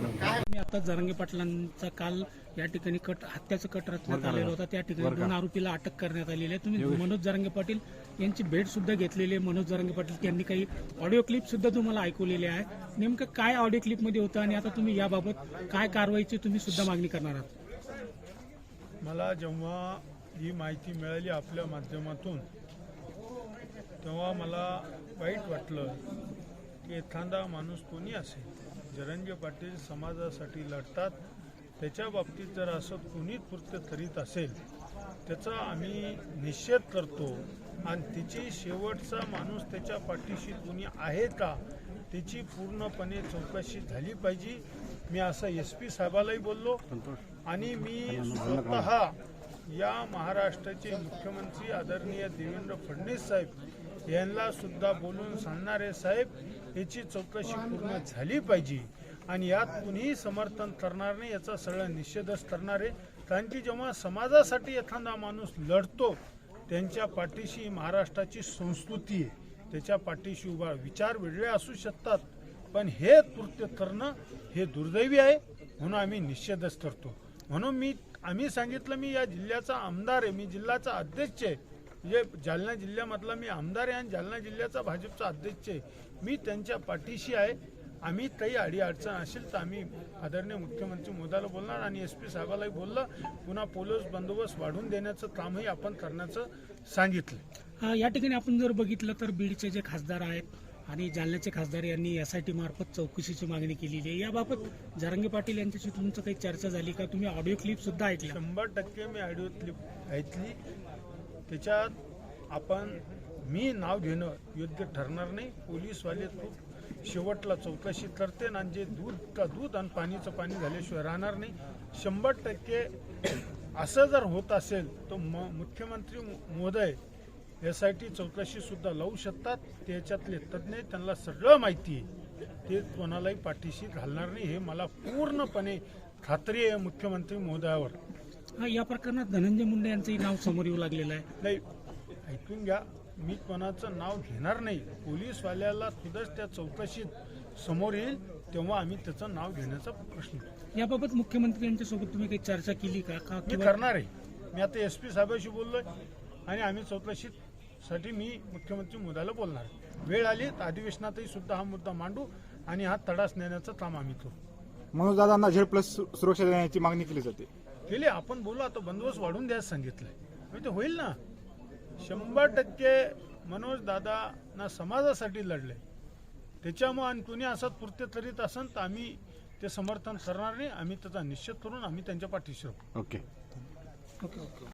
मी आता जरांगे पाटलांचा काल या ठिकाणी कट हत्याचं कट रचण्यात आलेलं होता. त्या ठिकाणी दोन आरोपीला अटक करण्यात आलेली आहे. तुम्ही मनोज जरांगे पाटील यांची भेट सुद्धा घेतलेली आहे. मनोज जरांगे पाटील यांनी काही ऑडिओ क्लिप सुद्धा तुम्हाला ऐकवलेले आहे. नेमकं काय ऑडिओ क्लिपमध्ये होतं आणि आता तुम्ही याबाबत काय कारवाईची तुम्ही सुद्धा मागणी करणार आहात? मला जेव्हा ही माहिती मिळाली आपल्या माध्यमातून तेव्हा मला वाईट वाटलं की एखादा माणूस कोणी असेल? जरंगे पाटील समाजासाठी लढतात त्याच्या बाबतीत जर असं कुणी कृत्य करीत असेल त्याचा आम्ही निषेध करतो. आणि तिची शेवटचा माणूस त्याच्या पाठीशी कोणी आहे का त्याची पूर्णपणे चौकशी झाली पाहिजे. मी असं एस पी साहेबालाही बोललो. आणि मी स्वतः या महाराष्ट्राचे मुख्यमंत्री आदरणीय देवेंद्र फडणवीस साहेब यांना सुद्धा बोलून सांगणारे साहेब याची चौकशी पूर्ण झाली पाहिजे. आणि यात कुणीही समर्थन करणार नाही याचा सगळा निषेधच करणार. आहे कारण की जेव्हा समाजासाठी एखादा माणूस लढतो त्यांच्या पाठीशी महाराष्ट्राची संस्कृती आहे. त्याच्या पाठीशी उभा विचार वेगळे असू शकतात. पण हे कृत्य करणं हे दुर्दैवी आहे म्हणून आम्ही निषेधच करतो. म्हणून मी आम्ही सांगितलं मी या जिल्ह्याचा आमदार आहे मी जिल्ह्याचा अध्यक्ष आहे. म्हणजे जालना जिल्ह्यामधला मी आमदार आहे आणि जालना जिल्ह्याचा भाजपचा अध्यक्ष आहे. मी त्यांच्या पाठीशी आहे. आम्ही काही अडीअडचण असेल तर आम्ही आदरणीय मुख्यमंत्री मोदाला बोलणार आणि एस पी साहेबालाही बोललं. पुन्हा पोलीस बंदोबस्त वाढवून देण्याचं कामही आपण करण्याचं सांगितलं. या ठिकाणी आपण जर बघितलं तर बीडचे जे खासदार आहेत आणि जालन्याचे खासदार यांनी एस आय टी मार्फत चौकशीची मागणी केलेली आहे. याबाबत जरांगे पाटील यांच्याशी तुमचं काही चर्चा झाली का? तुम्ही ऑडिओ क्लिप सुद्धा ऐकल्या शंभर टक्के मी ऑडिओ क्लिप ऐकली. त्याच्यात आपण मी नाव घेणं योग्य ठरणार नाही. पोलीसवाले तो शेवटला चौकशी करते आणि जे दूध का दूध आणि पाणीचं पाणी झाल्याशिवाय राहणार नाही. शंभर टक्के असं जर होत असेल तर म मुख्यमंत्री महोदय यासाठी आय टी चौकशी सुद्धा लावू शकतात. त्याच्यातले तज्ज्ञ त्यांना सगळं माहिती आहे. ते कोणालाही पाठीशी घालणार नाही. हे मला पूर्णपणे खात्री आहे मुख्यमंत्री महोदयावर. हा, या प्रकरणात धनंजय मुंडे यांचंही नाव समोर येऊ लागलेलं आहे. नाही ऐकून घ्या. मी कोणाचं नाव घेणार नाही. पोलीसवाल्याला सुद्धाच त्या चौकशीत समोर येईल तेव्हा आम्ही त्याचं नाव घेण्याचा प्रश्न. याबाबत मुख्यमंत्री यांच्यासोबत तुम्ही काही चर्चा केली का? का मी किंवा करणार आहे. मी आता एस पी साहेबाशी बोललोय आणि आम्ही चौकशीत साठी मी मुख्यमंत्री मुद्द्याला बोलणार आहे. वेळ आली तर अधिवेशनातही सुद्धा हा मुद्दा मांडू आणि हा तडास नेण्याचं काम आम्ही करू. मनोज दादांना झेड प्लस सुरक्षा देण्याची मागणी केली जाते. केले. आपण बोलू आता बंदोबस्त वाढून द्यायला सांगितलंय. म्हणजे ते होईल ना. शंभर टक्के मनोज दादांना समाजासाठी लढले. त्याच्यामुळे आणि कुणी असं कृत्य करीत असेल तर आम्ही ते समर्थन करणार नाही. आम्ही त्याचा निश्चित करून आम्ही त्यांच्या पाठीशी राहू. Okay okay okay